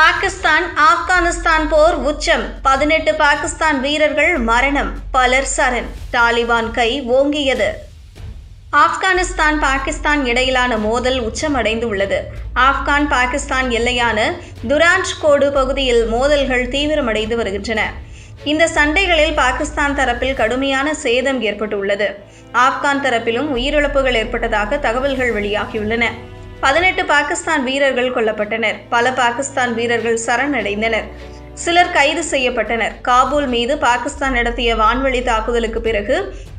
பாகிஸ்தான் ஆப்கானிஸ்தான் போர் உச்சம். பதினெட்டு பாகிஸ்தான் வீரர்கள் மரணம். பலர் சரண். தாலிபான் கை ஓங்கியது. ஆப்கானிஸ்தான் பாகிஸ்தான் இடையிலான மோதல் உச்சமடைந்துள்ளது. ஆப்கான் பாகிஸ்தான் எல்லையான துராஞ்ச் கோடு பகுதியில் மோதல்கள் தீவிரமடைந்து வருகின்றன. இந்த சண்டைகளில் பாகிஸ்தான் தரப்பில் கடுமையான சேதம் ஏற்பட்டுள்ளது. ஆப்கான் தரப்பிலும் உயிரிழப்புகள் ஏற்பட்டதாக தகவல்கள் வெளியாகியுள்ளன. பதினெட்டு பாகிஸ்தான் வீரர்கள் கொல்லப்பட்டனர். பல பாகிஸ்தான் வீரர்கள் சரணடைந்தனர். சிலர் கைது செய்யப்பட்டனர். காபூல் மீது பாகிஸ்தான் நடத்திய வான்வழி தாக்குதலுக்கு பிறகு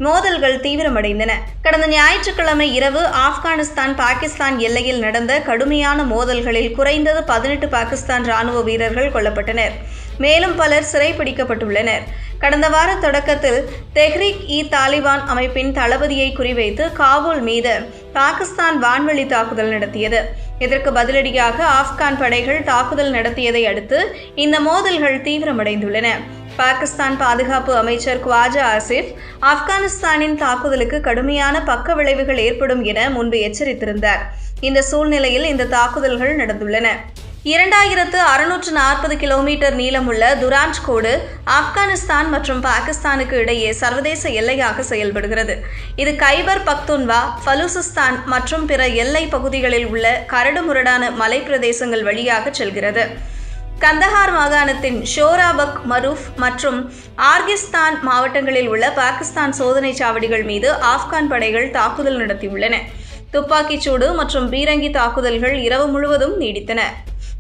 மோதல்கள் தீவிரமடைந்தன. கடந்த ஞாயிற்றுக்கிழமை இரவு ஆப்கானிஸ்தான் பாகிஸ்தான் எல்லையில் நடந்த கடுமையான மோதல்களில் குறைந்தது பதினெட்டு பாகிஸ்தான் ராணுவ வீரர்கள் கொல்லப்பட்டனர். மேலும் பலர் சிறைப்பிடிக்கப்பட்டுள்ளனர் கடந்த வார தொடக்கத்தில் தெஹ்ரிக் இ தாலிபான் அமைப்பின் தளபதியை குறிவைத்து காபூல் மீது பாகிஸ்தான் வான்வழி தாக்குதல் நடத்தியது. இதற்கு பதிலடியாக ஆப்கான் படைகள் தாக்குதல் நடத்தியதை அடுத்து இந்த மோதல்கள் தீவிரமடைந்துள்ளன. பாகிஸ்தான் பாதுகாப்பு அமைச்சர் குவாஜா ஆசிப் ஆப்கானிஸ்தானின் தாக்குதலுக்கு கடுமையான பக்க விளைவுகள் ஏற்படும் என முன்பு எச்சரித்திருந்தார். இந்த சூழ்நிலையில் இந்த தாக்குதல்கள் நடந்துள்ளன. இரண்டாயிரத்து அறுநூற்று நாற்பது கிலோமீட்டர் நீளமுள்ள துராஞ்ச் கோடு ஆப்கானிஸ்தான் மற்றும் பாகிஸ்தானுக்கு இடையே சர்வதேச எல்லையாக செயல்படுகிறது. இது கைபர் பக்துன்வா பலூசிஸ்தான் மற்றும் பிற எல்லை பகுதிகளில் உள்ள கரடுமுரடான மலைப்பிரதேசங்கள் வழியாக செல்கிறது. கந்தஹார் மாகாணத்தின் ஷோராபக் மரூஃப் மற்றும் ஆர்கிஸ்தான் மாவட்டங்களில் உள்ள பாகிஸ்தான் சோதனை சாவடிகள் மீது ஆப்கான் படைகள் தாக்குதல் நடத்தியுள்ளன. துப்பாக்கிச்சூடு மற்றும் பீரங்கி தாக்குதல்கள் இரவு முழுவதும் நீடித்தன.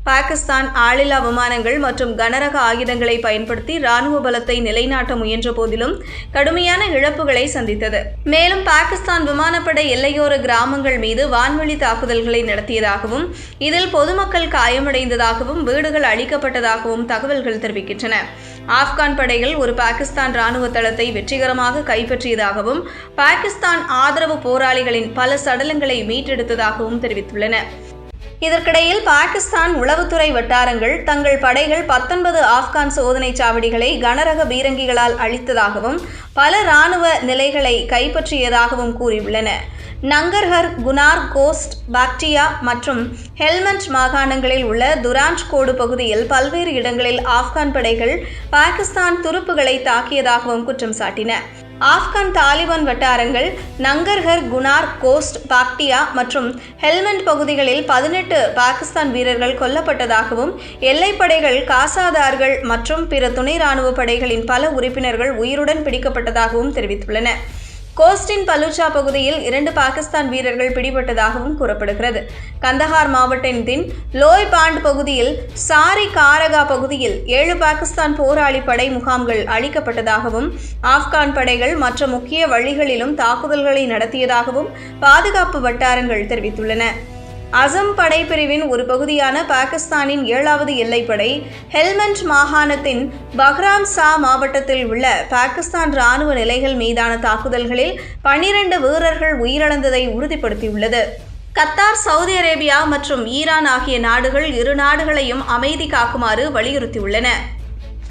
பாகிஸ்தான் ஆளில்லா விமானங்கள் மற்றும் கனரக ஆயுதங்களை பயன்படுத்தி ராணுவ பலத்தை நிலைநாட்ட முயன்ற போதிலும் கடுமையான இழப்புகளை சந்தித்தது. மேலும் பாகிஸ்தான் விமானப்படை எல்லையோர கிராமங்கள் மீது வான்வழி தாக்குதல்களை நடத்தியதாகவும் இதில் பொதுமக்கள் காயமடைந்ததாகவும் வீடுகள் அழிக்கப்பட்டதாகவும் தகவல்கள் தெரிவிக்கின்றன. ஆப்கான் படைகள் ஒரு பாகிஸ்தான் ராணுவ தளத்தை வெற்றிகரமாக கைப்பற்றியதாகவும் பாகிஸ்தான் ஆதரவு போராளிகளின் பல சடலங்களை மீட்டெடுத்ததாகவும் தெரிவித்துள்ளன. இதற்கிடையில் பாகிஸ்தான் உளவுத்துறை வட்டாரங்கள் தங்கள் படைகள் பத்தொன்பது ஆப்கான் சோதனை சாவடிகளை கனரக பீரங்கிகளால் அழித்ததாகவும் பல இராணுவ நிலைகளை கைப்பற்றியதாகவும் கூறியுள்ளன. நங்கர்ஹர் குனார் கோஸ்ட் பாக்டியா மற்றும் ஹெல்மண்ட் மாகாணங்களில் உள்ள துராஞ்ச் கோடு பகுதியில் பல்வேறு இடங்களில் ஆப்கான் படைகள் பாகிஸ்தான் துருப்புகளை தாக்கியதாகவும் குற்றம் சாட்டின. ஆப்கான் தாலிபான் வட்டாரங்கள் நங்கர்ஹர் குனார் கோஸ்ட் பாக்டியா மற்றும் ஹெல்மண்ட் பகுதிகளில் பதினெட்டு பாகிஸ்தான் வீரர்கள் கொல்லப்பட்டதாகவும் எல்லைப்படைகள் காசாதார்கள் மற்றும் பிற துணை ராணுவ படைகளின் பல உறுப்பினர்கள் உயிருடன் பிடிக்கப்பட்டதாகவும் தெரிவித்துள்ளன. கோஸ்டின் பலூச்சா பகுதியில் இரண்டு பாகிஸ்தான் வீரர்கள் பிடிபட்டதாகவும் கூறப்படுகிறது. கந்தஹார் மாவட்டத்தின் லோய் பாண்ட் பகுதியில் சாரி காரகா பகுதியில் ஏழு பாகிஸ்தான் போராளி படை முகாம்கள் அழிக்கப்பட்டதாகவும் ஆப்கான் படைகள் மற்ற முக்கிய வழிகளிலும் தாக்குதல்களை நடத்தியதாகவும் பாதுகாப்பு வட்டாரங்கள் தெரிவித்துள்ளன. அசம் படைப்பிரிவின் ஒரு பகுதியான பாகிஸ்தானின் ஏழாவது எல்லைப்படை ஹெல்மண்ட் மாகாணத்தின் பஹ்ராம் சா மாவட்டத்தில் உள்ள பாகிஸ்தான் ராணுவ நிலைகள் மீதான தாக்குதல்களில் பன்னிரண்டு வீரர்கள் உயிரிழந்ததை உறுதிப்படுத்தியுள்ளது. கத்தார் சவுதி அரேபியா மற்றும் ஈரான் ஆகிய நாடுகள் இரு நாடுகளையும் அமைதி காக்குமாறு வலியுறுத்தியுள்ளன.